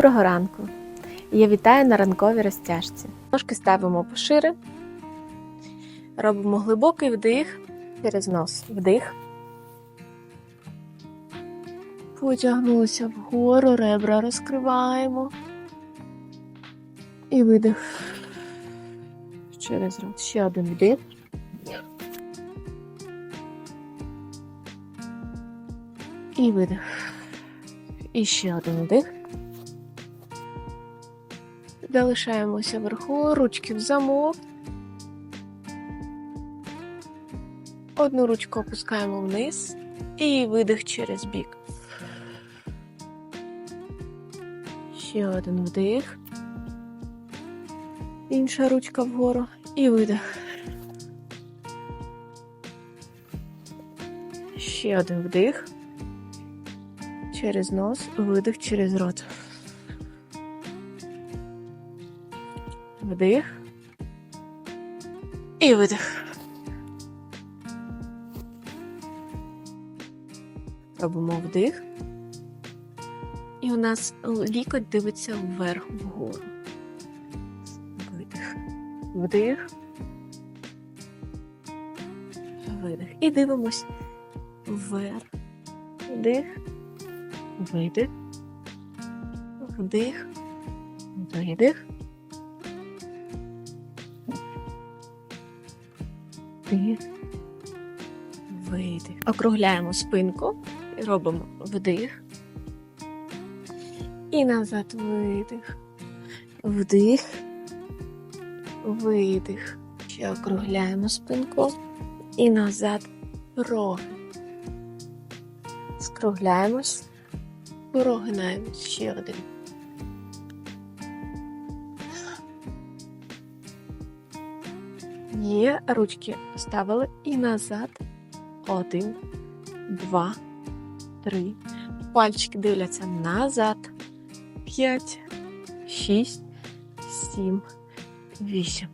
Доброго ранку! Я вітаю на ранковій розтяжці. Ножки ставимо пошире, робимо глибокий вдих через нос. Вдих. Потягнулися вгору, ребра розкриваємо. І видих. Через рот. Ще один вдих. І видих. І ще один вдих. Залишаємося вверху, ручки в замок. Одну ручку опускаємо вниз і видих через бік. Ще один вдих. Інша ручка вгору і видих. Ще один вдих. Через нос, видих через рот. Вдих. І видих. Робимо вдих. І у нас лікоть дивиться вверх вгору. Видих. Вдих. Видих. І дивимось вверх. Вдих. Видих. Вдих. Видих. Вдих. Видих. Округляємо спинку і робимо вдих. І назад видих. Вдих. Видих. Ще округляємо спинку. І назад роги. Скругляємось. Прогинаємось. Ще один. Є ручки ставили і назад. Один, два, три. Пальчики дивляться назад. П'ять, шість, сім, вісім.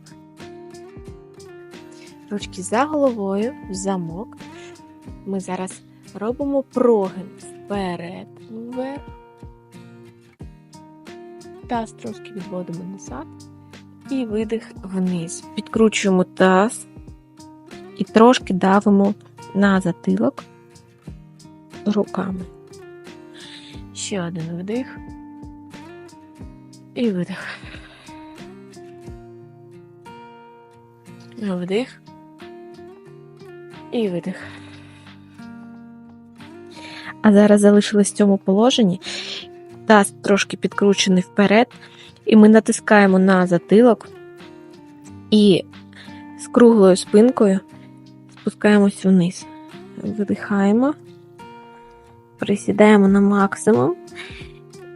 Ручки за головою в замок. Ми зараз робимо прогин вперед, вверх. Таз трошки відводимо назад. І видих вниз. Підкручуємо таз і трошки давимо на затилок руками. Ще один вдих. І видих. Вдих. І видих. А зараз залишилось в цьому положенні. Таз трошки підкручений вперед. І ми натискаємо на затилок і з круглою спинкою спускаємось вниз. Видихаємо, присідаємо на максимум.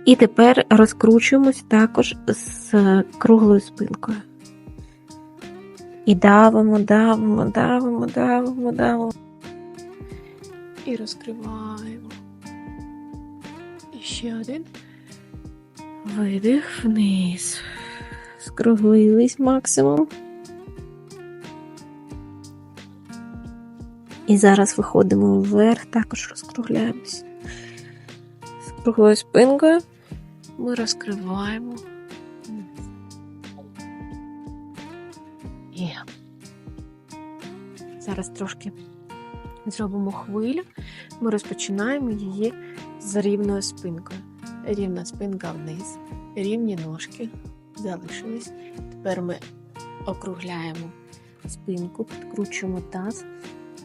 І тепер розкручуємось також з круглою спинкою. І давимо, давимо, давимо, давимо, давимо. І розкриваємо. І ще один. Видих вниз. Скруглились максимум. І зараз виходимо вверх, також розкругляємось. З круглою спинкою ми розкриваємо. І зараз трошки зробимо хвилю. Ми розпочинаємо її з рівною спинкою. Рівна спинка вниз, рівні ножки залишились. Тепер ми округляємо спинку, підкручуємо таз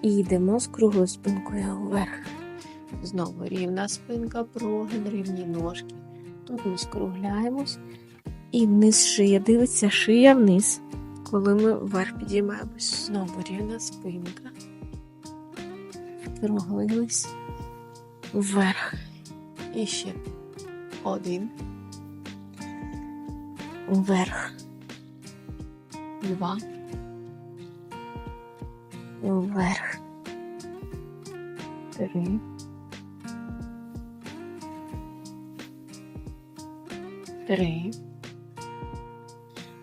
і йдемо з круглою спинкою вверх. Знову рівна спинка, прогин, рівні ножки. Тут ми скругляємось і вниз шия. Дивиться шия вниз. Коли ми вверх підіймаємось, знову рівна спинка. Круглились вверх. І ще один. Вверх. Два. Вверх. Три. Три.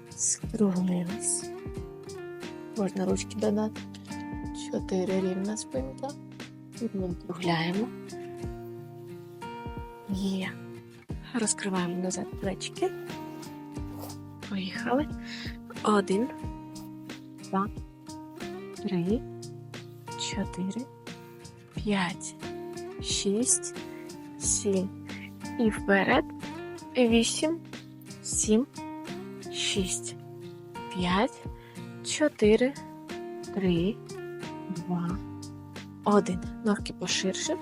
Скруглились. Можна ручки додати. Чотири рівна спинка. Тут ми округляємо. Розкриваємо назад плечики. Поїхали. Один, два, три, чотири, п'ять, шість, сім. І вперед. Вісім, сім, шість, п'ять, чотири, три, два, один. Ножки поширше.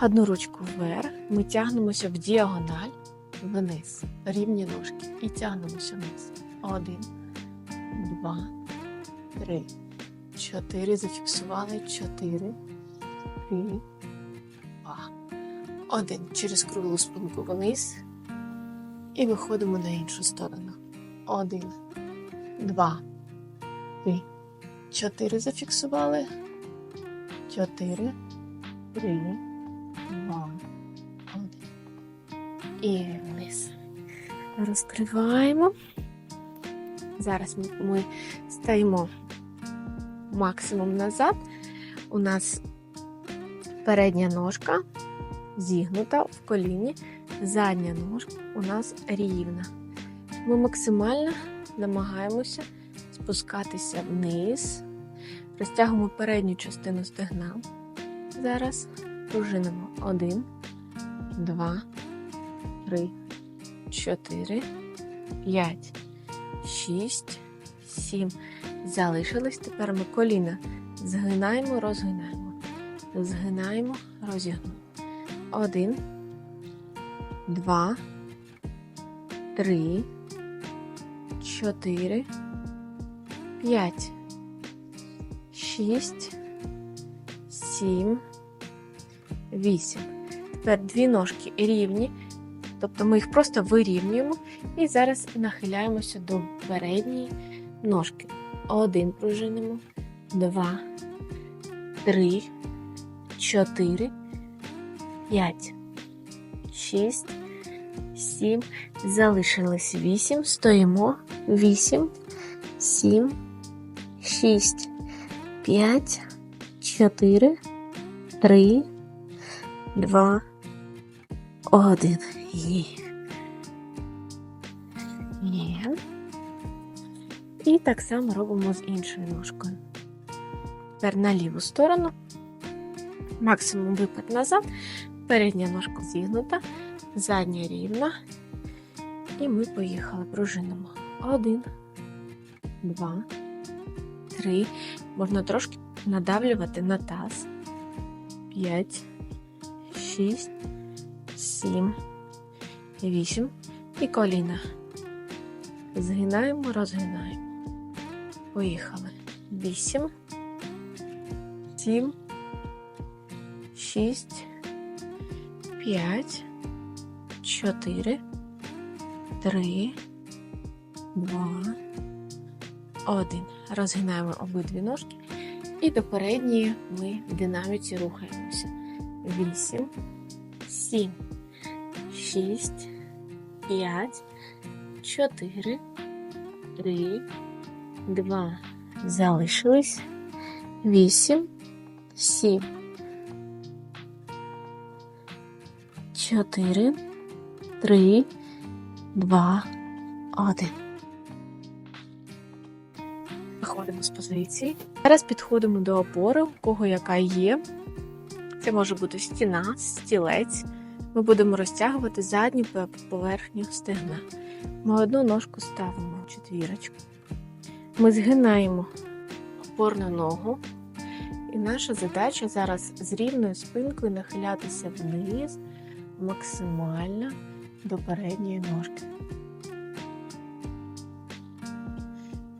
Одну ручку вверх. Ми тягнемося в діагональ вниз. Рівні ножки. І тягнемося вниз. Один, два, три, чотири. Зафіксували. Чотири, три, два. Один. Через круглу спинку вниз. І виходимо на іншу сторону. Один, два, три, чотири. Зафіксували. Чотири, три, два. І вниз. Розкриваємо. Зараз ми стаємо максимум назад. У нас передня ножка зігнута в коліні, задня ножка у нас рівна. Ми максимально намагаємося спускатися вниз, розтягуємо передню частину стегна. Зараз пружинимо. Один, два, три, чотири, п'ять, шість, сім. Залишились. Тепер ми коліна згинаємо, розгинаємо. Згинаємо, розігнуємо. Один, два, три, чотири, п'ять, шість, сім, вісім. Тепер дві ножки рівні, тобто ми їх просто вирівнюємо і зараз нахиляємося до передньої ножки. Один пружинимо, два, три, чотири, п'ять, шість, сім. Залишилось вісім. Стоїмо. Вісім, сім, шість, п'ять, чотири, три, два, один. Є. Є. І так само робимо з іншою ножкою. Тепер на ліву сторону. Максимум випад назад. Передня ножка зігнута, задня рівна. І ми поїхали. Пружинимо. Один, два, три. Можна трошки надавлювати на таз. П'ять, шість, сім, вісім. І коліна. Згинаємо, розгинаємо. Поїхали. Вісім, сім, шість, п'ять, чотири, три, два, один. Розгинаємо обидві ножки. І до передньої ми в динаміці рухаємося. Вісім, сім, шість, п'ять, чотири, три, два. Залишились. Вісім, сім, чотири, три, два, один. Виходимо з позиції. Зараз підходимо до опори, у кого яка є. Це може бути стіна, стілець. Ми будемо розтягувати задню поверхню стегна. Ми одну ножку ставимо в четвірочку. Ми згинаємо опорну ногу. І наша задача зараз з рівною спинкою нахилятися вниз максимально до передньої ножки.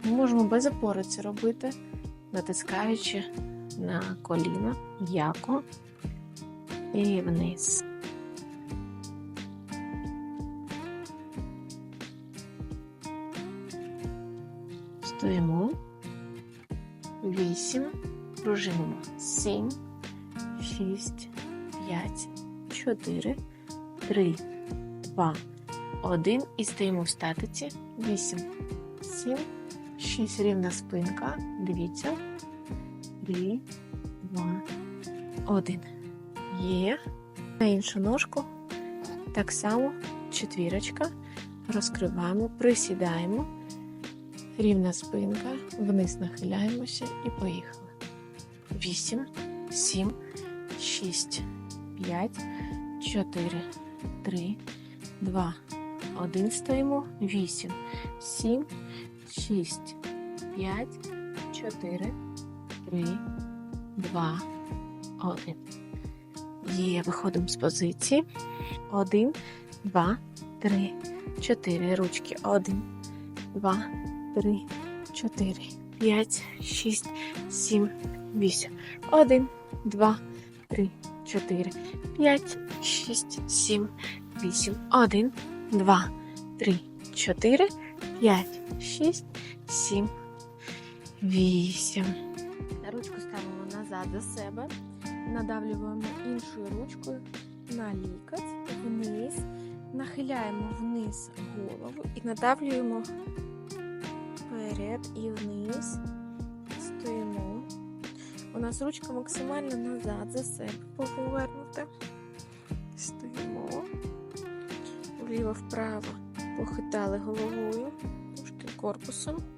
Ми можемо без опори це робити, натискаючи на коліна м'яко і вниз. Стоїмо. Вісім. Пружинимо. Сім, шість, п'ять, чотири, три, два, один. І стоїмо в статиці. Вісім, сім, шість. Рівна спинка. Дивіться. Три, два, один. Є. На іншу ножку. Так само четвірочка. Розкриваємо, присідаємо. Рівна спинка, вниз нахиляємося і поїхали. 8, 7, 6, 5, 4, 3, 2, 1. Стоїмо. 8, 7, 6, 5, 4, 3, 2, 1. Є, виходимо з позиції. 1, 2, 3, 4. Ручки. 1, 2, 3, 4, 5, 6, 7, 8. 1, 2, 3, 4, 5, 6, 7, 8. 1, 2, 3, 4, 5, 6, 7, 8. Ручку ставимо назад за себе. Надавлюємо іншою ручкою на лікоть, вниз, нахиляємо вниз голову і надавлюємо вперед і вниз. Стоїмо. У нас ручка максимально назад за себе повернута. Стоїмо. Вліво-вправо похитали головою, трошки корпусом.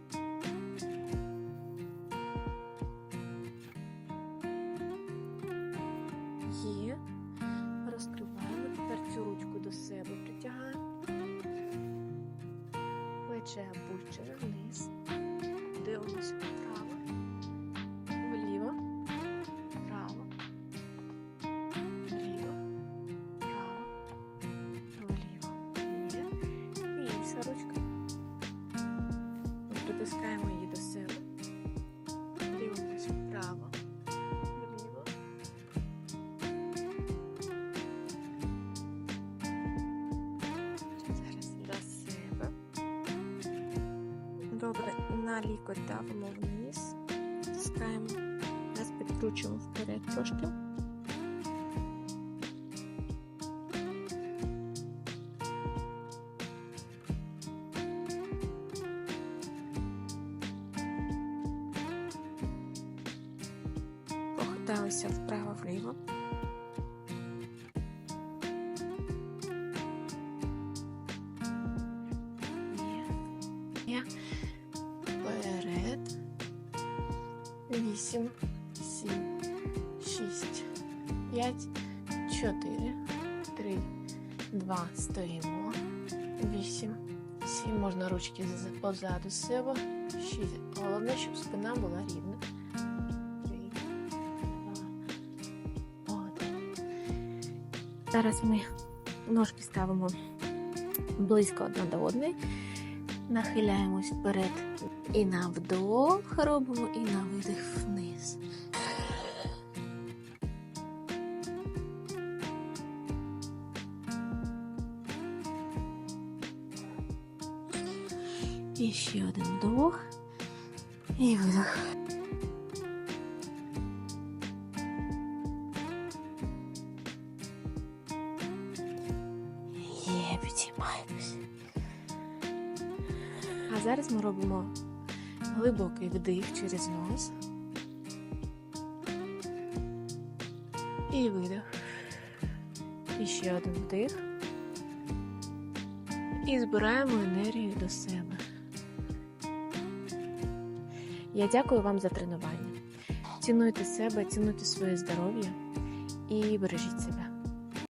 На лікоть давимо вниз, стискаємо, нас підкручуємо вперед трошки. Похиталися вправо-вліво. 5, 4, 3, 2. Стоїмо. 8, 7. Можна ручки позаду себе. 6. Головне, щоб спина була рівна. 3, 2, 1. Зараз ми ножки ставимо близько одна до одної. Нахиляємось вперед. І на вдох робимо, і на видих вниз. І один вдох і видох. Є, підіймаємось. А зараз ми робимо глибокий вдих через нос. І видих. І ще один вдих. І збираємо енергію до себе. Я дякую вам за тренування. Цінуйте себе, цінуйте своє здоров'я і бережіть себе.